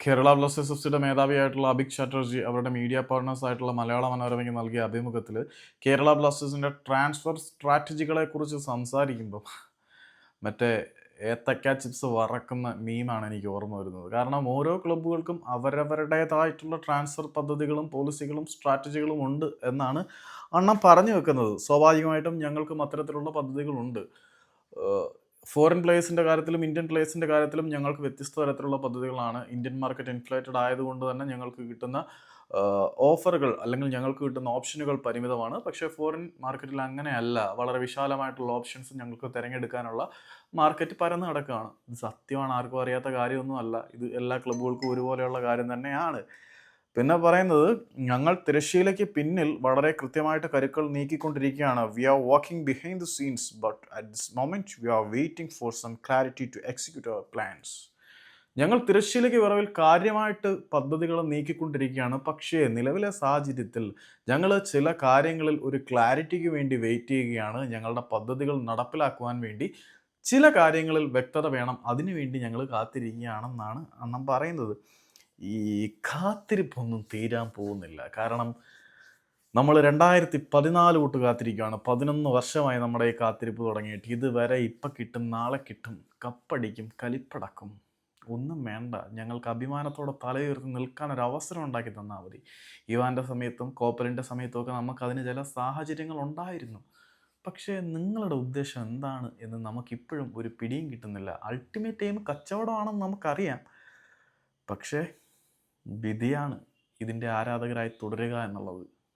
Kerala Blasters എഫ്സിയുടെ മേധാവിയായിട്ടുള്ള അഭിക് ചാറ്റർജി അവരുടെ മീഡിയ പാർട്ട്നേഴ്സ് ആയിട്ടുള്ള മലയാള മനോരമയ്ക്ക് നൽകിയ അഭിമുഖത്തിൽ കേരള ബ്ലാസ്റ്റേഴ്സിന്റെ ട്രാൻസ്ഫർ സ്ട്രാറ്റജികളെ കുറിച്ച് സംസാരിക്കുമ്പോൾ മറ്റേ ഏത്തക്ക ചിപ്സ് വറക്കുന്ന മീമാണ് എനിക്ക് ഓർമ്മ വരുന്നത്. കാരണം ഓരോ ക്ലബ്ബുകൾക്കും അവരവരുടേതായിട്ടുള്ള ട്രാൻസ്ഫർ പദ്ധതികളും പോളിസികളും സ്ട്രാറ്റജികളും ഉണ്ട് എന്നാണ് അണ്ണം പറഞ്ഞു വെക്കുന്നത്. സ്വാഭാവികമായിട്ടും ഞങ്ങൾക്കും അത്തരത്തിലുള്ള പദ്ധതികളുണ്ട്. ഫോറിൻ പ്ലേയേഴ്സിന്റെ കാര്യത്തിലും ഇന്ത്യൻ പ്ലേയേഴ്സിന്റെ കാര്യത്തിലും ഞങ്ങൾക്ക് വ്യത്യസ്ത തരത്തിലുള്ള പദ്ധതികളാണ്. ഇന്ത്യൻ മാർക്കറ്റ് ഇൻഫ്ലേറ്റഡ് ആയതുകൊണ്ട് തന്നെ ഞങ്ങൾക്ക് കിട്ടുന്ന ഓഫറുകൾ അല്ലെങ്കിൽ ഞങ്ങൾക്ക് കിട്ടുന്ന ഓപ്ഷനുകൾ പരിമിതമാണ്. പക്ഷേ ഫോറിൻ മാർക്കറ്റിൽ അങ്ങനെയല്ല. വളരെ വിശാലമായിട്ടുള്ള ഓപ്ഷൻസ് ഞങ്ങൾക്ക് തിരഞ്ഞെടുക്കാനുള്ള മാർക്കറ്റ് പരന്ന് കിടക്കുകയാണ്. ഇത് സത്യമാണ്. ആർക്കും അറിയാത്ത കാര്യമൊന്നുമല്ല. ഇത് എല്ലാ ക്ലബ്ബുകൾക്കും ഒരുപോലെയുള്ള കാര്യം തന്നെയാണ്. പിന്നെ പറയുന്നത് ഞങ്ങൾ തിരശ്ശീലയ്ക്ക് പിന്നിൽ വളരെ കൃത്യമായിട്ട് കരുക്കൾ നീക്കിക്കൊണ്ടിരിക്കുകയാണ്. We are walking behind the scenes but at this moment we are waiting for some clarity to execute our plans ഞങ്ങൾ തിരശ്ശീലയ്ക്ക് വിറവിൽ കാര്യമായിട്ട് പദ്ധതികൾ നീക്കിക്കൊണ്ടിരിക്കുകയാണ്. പക്ഷേ നിലവിലെ സാഹചര്യത്തിൽ ഞങ്ങൾ ചില കാര്യങ്ങളിൽ ഒരു ക്ലാരിറ്റിക്ക് വേണ്ടി വെയിറ്റ് ചെയ്യുകയാണ്. ഞങ്ങളുടെ പദ്ധതികൾ നടപ്പിലാക്കുവാൻ വേണ്ടി ചില കാര്യങ്ങളിൽ വ്യക്തത വേണം. അതിനുവേണ്ടി ഞങ്ങൾ കാത്തിരിക്കുകയാണെന്നാണ് അണ്ണം പറയുന്നത്. ഈ കാത്തിരിപ്പൊന്നും തീരാൻ പോകുന്നില്ല. കാരണം നമ്മൾ രണ്ടായിരത്തി പതിനാല് തൊട്ട് കാത്തിരിക്കുകയാണ്. പതിനൊന്ന് വർഷമായി നമ്മുടെ ഈ കാത്തിരിപ്പ് തുടങ്ങിയിട്ട് ഇതുവരെ ഇപ്പം കിട്ടും നാളെ കിട്ടും കപ്പടിക്കും കലിപ്പടക്കും ഒന്നും വേണ്ട. ഞങ്ങൾക്ക് അഭിമാനത്തോടെ തലയുയർത്തി നിൽക്കാൻ ഒരു അവസരം ഉണ്ടാക്കി തന്നാൽ മതി. ഇവാന്റെ സമയത്തും കോപ്പലിന്റെ സമയത്തും ഒക്കെ നമുക്ക് അതിന് ചില സാഹചര്യങ്ങൾ ഉണ്ടായിരുന്നു. പക്ഷേ നിങ്ങളുടെ ഉദ്ദേശം എന്താണ് എന്ന് നമുക്കിപ്പോഴും ഒരു പിടിയും കിട്ടുന്നില്ല. അൾട്ടിമേറ്റ് എയിം കച്ചവടമാണെന്ന് നമുക്കറിയാം. പക്ഷേ വിധിയാണ് ഇതിന്റെ ആരാധകരായി തുടരുക എന്നുള്ളത്.